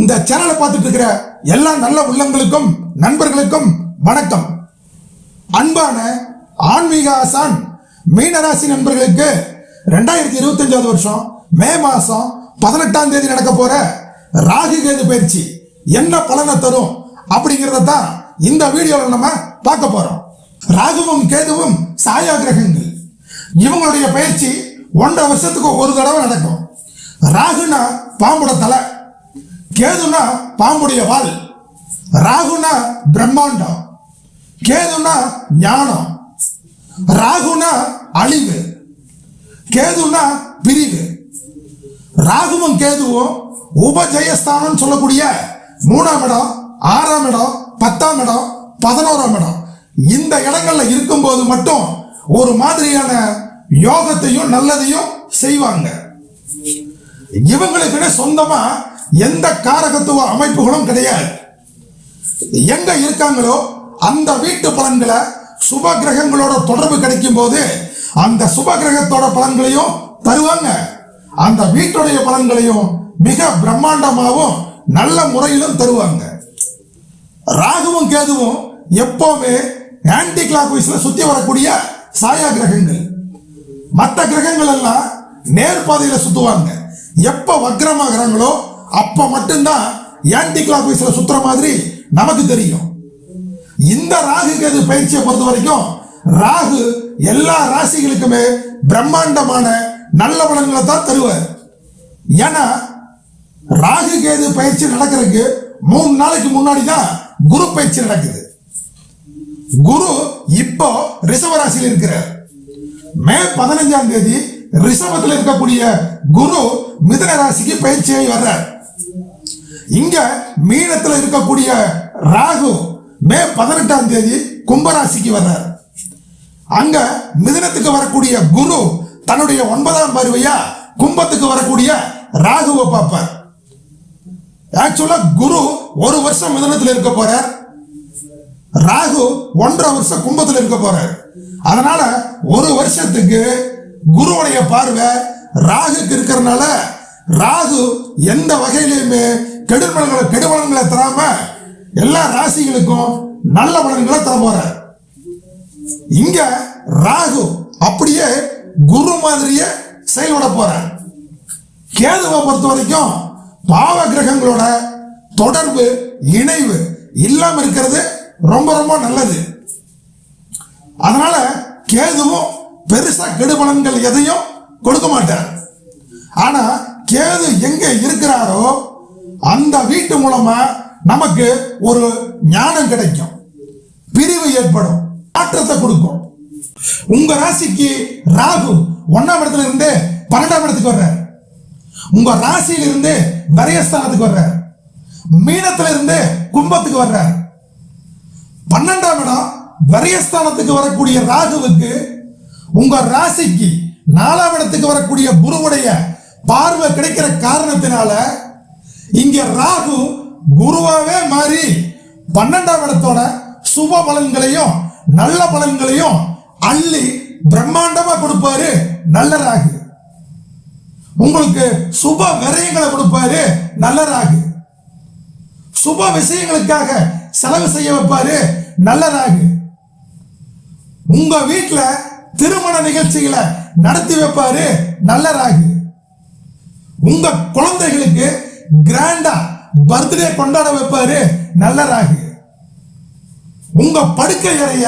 இந்த சேனலை பார்த்துட்டு இருக்கிற எல்லா நல்ல உள்ளங்களுக்கும் நண்பர்களுக்கும் வணக்கம். அன்பான ஆன்மீக ஆசான் மீனராசி நண்பர்களுக்கு ரெண்டாயிரத்தி இருபத்தஞ்சாவது வருஷம் மே மாசம் பதினெட்டாம் தேதி நடக்க போற ராகு கேது பயிற்சி. என்ன பலனை தரும் அப்படிங்கிறத தான் இந்த வீடியோவில் நம்ம பார்க்க போறோம். ராகுவும் கேதுவும் சாயா கிரகங்கள் இவங்களுடைய பயிற்சி ஒன்றரை வருஷத்துக்கு ஒரு தடவை நடக்கும். ராகுனா பாம்போட தலை. கேதுனா பாம்புடைய வால் ராகுனா பிரம்மாண்டம் கேதுனா ஞானம் ராகுனா அழிவு கேதுனா பிரிவு. ராகுவும் கேதுவும் உபஜயஸ்தானம் சொல்லக்கூடிய மூணாம் இடம் ஆறாம் இடம் பத்தாம் இடம் பதினோராம் இடம். இந்த இடங்கள்ல இருக்கும்போது மட்டும் ஒரு மாதிரியான யோகத்தையும் நல்லதையும் செய்வாங்க. இவங்களுக்குன்னு சொந்தமா எந்த காரகத்துவ அமைப்புகளும் கிடையாது. எங்க இருக்காங்களோ அந்த வீட்டு பலன்களை சுப கிரகங்களோட தொடர்பு கிடைக்கும் போது அந்த சுப கிரகத்தோட பலன்களையும் தருவாங்க. அந்த வீட்டுடைய பலன்களையும் மிக பிரம்மாண்டமாகவும் நல்ல முறையிலும் தருவாங்க. ராகுவும் கேதுவும் எப்பவுமே ஆன்டி கிளாக் வைஸ்ல சுத்தி வரக்கூடிய சாயா கிரகங்கள். மற்ற கிரகங்கள் எல்லாம் நேர்பாதையில சுத்துவாங்க. எப்ப வக்ரமாகறாங்களோ அப்போ மட்டும்தான் ஆன்டி கிளாக் சுற்றுற மாதிரி நமக்கு தெரியும். இந்த ராகு கேது பயிற்சியை பொறுத்த வரைக்கும் ராகு எல்லா ராசிகளுக்குமே பிரம்மாண்டமான நல்ல பலன்களை தான் தருவார். ஏன்னா ராகு கேது பயிற்சி நடக்கிறதுக்கு மூணு நாளைக்கு முன்னாடி தான் குரு பயிற்சி நடக்குது. குரு இப்போ ரிஷப ராசியில் இருக்கிறார். மே பதினஞ்சாம் தேதி ரிஷபத்தில் இருக்கக்கூடிய குரு மிதன ராசிக்கு பயிற்சியாகி வர்றார். இங்க மீனத்துல இருக்கக்கூடிய ராகு மே பதினெட்டாம் தேதி கும்பராசிக்கு வர்றார். அங்க மிதனத்துக்கு வரக்கூடிய குரு தன்னுடைய ஒன்பதாம் பார்வையா கும்பத்துக்கு வரக்கூடிய ராகுவை பார்ப்பார். ஆக்சுவலா குரு ஒரு வருஷம் மிதனத்தில் இருக்க போறார். ராகு ஒன்றரை வருஷம் கும்பத்தில் இருக்க போறார். அதனால ஒரு வருஷத்துக்கு குருவுடைய பார்வை ராகுக்கு இருக்கிறதுனால ராகு எந்த வகையிலுமே கெடுபலன்களை கெடுபலன்களை தராம எல்லா ராசிகளுக்கும் நல்ல பலன்களை தர போற. இங்க ராகு அப்படியே குரு மாதிரியே செயல்பட போற. கேதுவை பொறுத்த வரைக்கும் பாவ கிரகங்களோட தொடர்பு இணைவு இல்லாம இருக்கிறது ரொம்ப ரொம்ப நல்லது. அதனால கேதுவும் பெருசா கெடுபலன்கள் எதையும் கொடுக்க மாட்டார். ஆனா கேது எங்க இருக்கிறாரோ அந்த வீட்டு மூலமா நமக்கு ஒரு ஞானம் கிடைக்கும். பிரிவு ஏற்படும். மாற்றத்தை கொடுக்கும். உங்க ராசிக்கு ராகு ஒன்னாம் இடத்துல இருந்து பன்னெண்டாம் இடத்துக்கு வர்றார். உங்க ராசியில இருந்து வரையஸ்தானத்துக்கு வர்றார். மீனத்துல இருந்து கும்பத்துக்கு வர்றார். பன்னெண்டாம் இடம் வரியஸ்தானத்துக்கு வரக்கூடிய ராகுவுக்கு உங்க ராசிக்கு நாலாம் இடத்துக்கு வரக்கூடிய குருவுடைய பார்வை கிடைக்கிற காரணத்தினால இங்க ராகு குருவாவே மாறி பன்னெண்டாம் இடத்தோட சுப பலன்களையும் நல்ல பலன்களையும் அள்ளி பிரம்மாண்டமா கொடுப்பாரு நல்ல ராகு. உங்களுக்கு சுப விரயங்களை கொடுப்பாரு நல்ல ராகு. சுப விஷயங்களுக்காக செலவு செய்ய வைப்பாரு நல்ல ராகு. உங்க வீட்டுல திருமண நிகழ்ச்சிகளை நடத்தி வைப்பாரு நல்ல ராகு. உங்க குழந்தைகளுக்கு கிராண்டா பர்த்டே கொண்டாட வைப்பாரு நல்ல ராகு. உங்க படுக்கை அறைய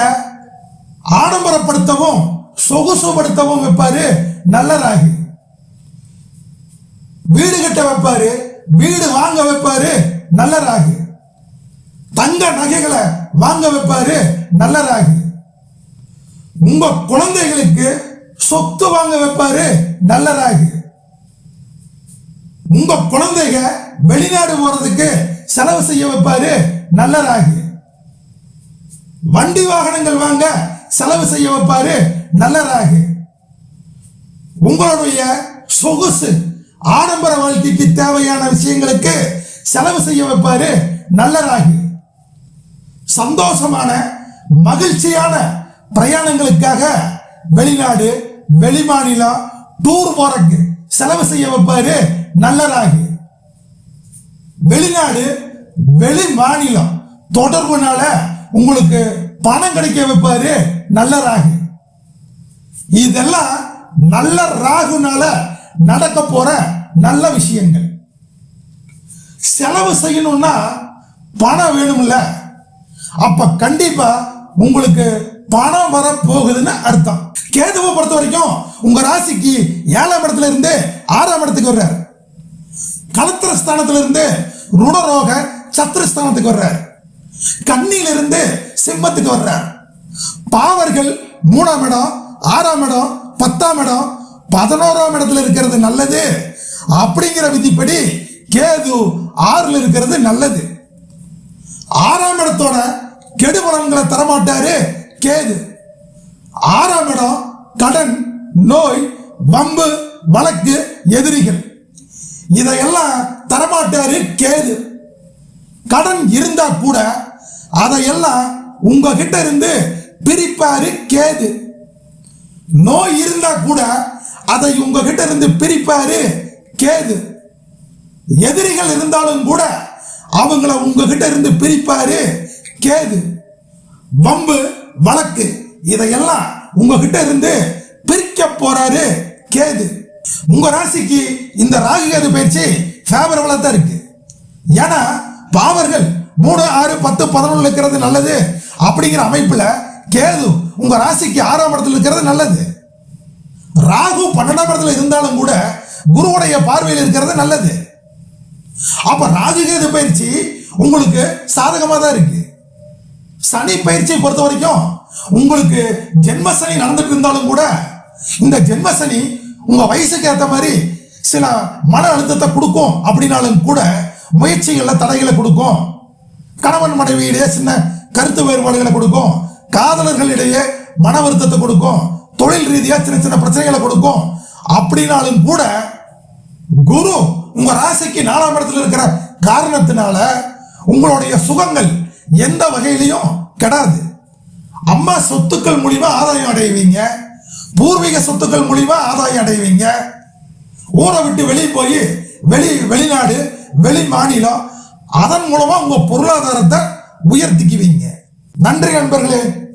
ஆடம்பரப்படுத்தவும் சொகுசுபடுத்தவும் வைப்பாரு நல்ல ராகு. வீடு கட்ட வைப்பாரு வீடு வாங்க வைப்பாரு நல்ல ராகு. தங்க நகைகளை வாங்க வைப்பாரு நல்ல ராகு. உங்க குழந்தைகளுக்கு சொத்து வாங்க வைப்பாரு நல்ல ராகு. உங்க குழந்தைங்க வெளிநாடு போறதுக்கு செலவு செய்ய வைப்பாரு நல்ல ராகு வண்டி வாகனங்கள் வாங்க செலவு செய்ய வைப்பாரு நல்ல ராகு உங்களுடைய சொகுசு ஆடம்பர வாழ்க்கைக்கு தேவையான விஷயங்களுக்கு செலவு செய்ய வைப்பாரு நல்ல ராகு சந்தோஷமான மகிழ்ச்சியான பிரயாணங்களுக்காக வெளிநாடு வெளிமாநிலம் டூர் போறக்கு செலவு செய்ய வைப்பாரு நல்லதாகு வெளிநாடு வெளி மாநிலம். தொடர்புனால உங்களுக்கு பணம் கிடைக்க வைப்பாரு நல்ல ராகு இதெல்லாம் நல்ல ராகுனால நடக்க போற நல்ல விஷயங்கள். செலவு செய்யணும்னா பணம் வேணும்ல. அப்ப கண்டிப்பா உங்களுக்கு பணம் வர போகுதுன்னு அர்த்தம். கேதுவை பொறுத்த வரைக்கும் உங்க ராசிக்கு ஏழாம் இடத்துல இருந்து ஆறாம் இடத்துக்கு வர்றாரு. கலத்திர ஸ்தானத்திலிருந்து ருணரோக சத்ருஸ்தானத்துக்கு வர்றார். கண்ணியிலிருந்து சிம்மத்துக்கு வர்றார். பாவர்கள் மூணாம் இடம் ஆறாம் இடம் பத்தாம் இடம் பதினோராம் இடத்துல இருக்கிறது நல்லது. அப்படிங்கிற விதிப்படி கேது ஆறுல இருக்கிறது நல்லது. ஆறாம் இடத்தோட கெடுபலன்களை தரமாட்டாரு கேது. ஆறாம் இடம் கடன் நோய் வம்பு வழக்கு எதிரிகள். இதையெல்லாம் தரமாட்டாரு கேது. கடன் இருந்தா கூட அதையெல்லாம் உங்ககிட்ட இருந்து பிரிப்பாரு கேது. நோய் இருந்தா கூட அதை உங்ககிட்ட இருந்து பிரிப்பாரு கேது. எதிரிகள் இருந்தாலும் கூட அவங்கள உங்ககிட்ட இருந்து பிரிப்பாரு கேது. வம்பு வழக்கு இதையெல்லாம் உங்ககிட்ட இருந்து பிரிக்க போறாரு கேது. உங்க ராசிக்கு இந்த ராகு கேது பயிற்சி ஃபேவரபிளா தான் இருக்கு. ஏன்னா பாவர்கள் மூணு ஆறு பத்து பதினொன்று இருக்கிறது நல்லது. அப்படிங்கிற அமைப்புல கேது உங்க ராசிக்கு ஆறாம் இடத்துல இருக்கிறது நல்லது. ராகு பன்னெண்டாம் இடத்துல இருந்தாலும் கூட குருவுடைய பார்வையில் இருக்கிறது நல்லது. அப்ப ராகு கேது பயிற்சி உங்களுக்கு சாதகமாக தான் இருக்கு. சனி பயிற்சியை பொறுத்த வரைக்கும் உங்களுக்கு ஜென்ம சனி நடந்துட்டு இருந்தாலும் கூட இந்த ஜென்ம சனி உங்க வயசுக்கு ஏற்ற மாதிரி சில மன அழுத்தத்தை கொடுக்கும் அப்படின்னாலும் கூட முயற்சிகள்ல தடைகளை கொடுக்கும். கணவன் மனைவியிடையே சின்ன கருத்து வேறுபாடுகளை கொடுக்கும். காதலர்களிடையே மன வருத்தத்தை கொடுக்கும். தொழில் ரீதியா சின்ன சின்ன பிரச்சனைகளை கொடுக்கும். அப்படின்னாலும் கூட குரு உங்க ராசிக்கு நாலாம் இடத்துல இருக்கிற காரணத்தினால உங்களுடைய சுகங்கள் எந்த வகையிலையும் கெடாது. அம்மா சொத்துக்கள் மூலியமா ஆதாயம் அடைவீங்க. பூர்வீக சொத்துக்கள் மூலிமா ஆதாயம் அடைவீங்க. ஊரை விட்டு வெளியே போய் வெளி வெளிநாடு வெளி மாநிலம் அதன் மூலமா உங்க பொருளாதாரத்தை உயர்த்திக்குவீங்க. நன்றி நண்பர்களே.